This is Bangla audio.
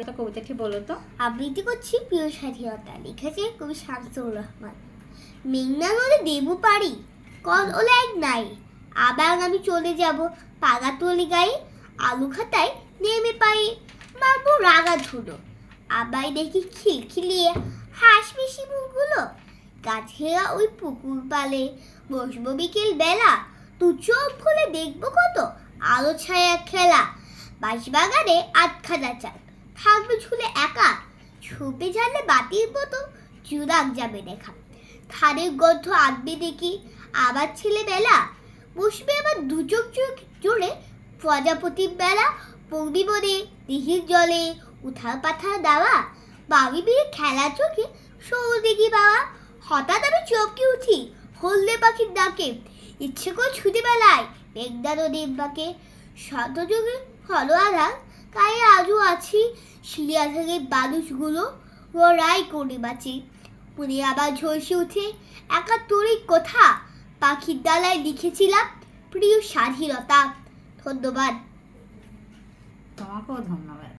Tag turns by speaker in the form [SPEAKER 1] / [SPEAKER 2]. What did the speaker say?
[SPEAKER 1] একটা কবিতাটি বলো তো?
[SPEAKER 2] আবৃত্তি করছি প্রিয় স্বাধীনতা লিখেছে কবি শামসুর রহমান। মেঘনা নদে দেবো পারি, কল ওলা এক নাই। আবার আমি চলে যাব পাগাতলি গায়ে, আলু খাতায় নেমে পাই মারবো রাগা ধুলো। আবার দেখি খিলখিলিয়ে হাঁস মিশি মুখগুলো। গাছেরা ওই পুকুর পালে বসবো বিকেল বেলা। দু চোখ খুলে দেখব কত আলো ছায়া খেলা। বাঁশবাগানে আটখানা চাল। থাকবে ঝুলে একা। ছুপে জানলে বাতির মতো চুরাক যাবে দেখা। থানের গন্ধ আনবে দেখি। আবার ছেলেবেলা বসবে আবার দু চোখ জোরে প্রজাপতির বেলা। পৌনি বনে জলে উথাল পাথাল দেওয়া। বাবি বিয়ে খেলা চোখে সৌ দেখি বাবা হঠাৎ আমি চমকে উঠি হলদে পাখির ডাকে। ইচ্ছে করে ছুটে বেলায় মেঘদা নদীর বাঁকে। শতযুগে হলো আধার তাই আজও আছি। শিলিয়া থেকে মানুষগুলো ওরাই করে বাঁচি। মনে আবার ঝলসে উঠে একা তরিক কথা। পাখির ডালায় লিখেছিলাম প্রিয় স্বাধীনতা। ধন্যবাদ।
[SPEAKER 1] তোমাকেও ধন্যবাদ।